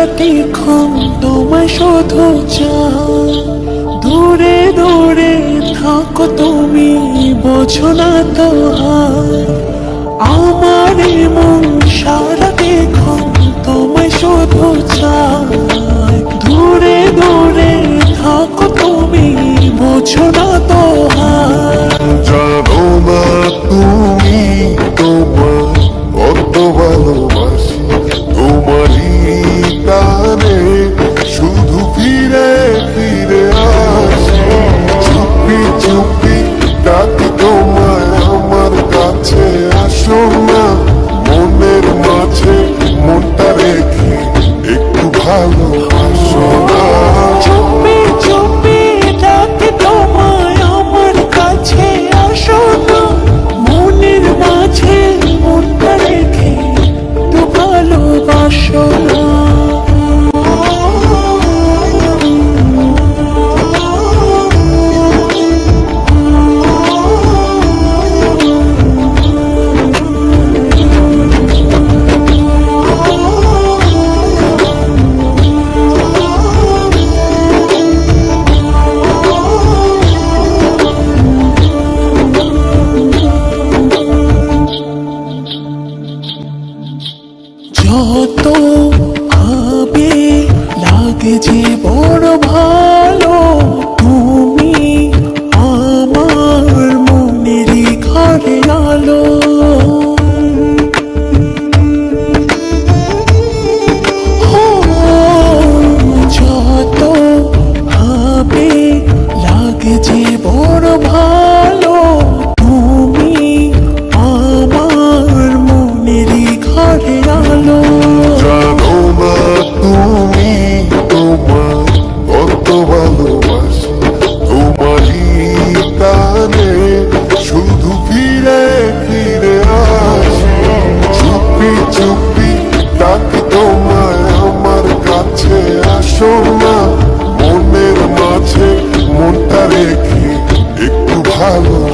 প্রতিক্ষণ তোমায় শুধু চাই? দূরে দূরে থাকো তুমি, বোঝো না তো আমার মন সারা দেখুন তোমার শোধ দূরে দূরে থাকো তুমি, বোঝো না তো হায়। কত ভালোবাসি তোমারই শুধু ফিরে ফিরে আসি। চুপি চুপি, ডাকি তোমার আমার কাছে আসো না। মনের মাঝে মনটা রেখে একটু ভালো কোনো ভয় Bravo.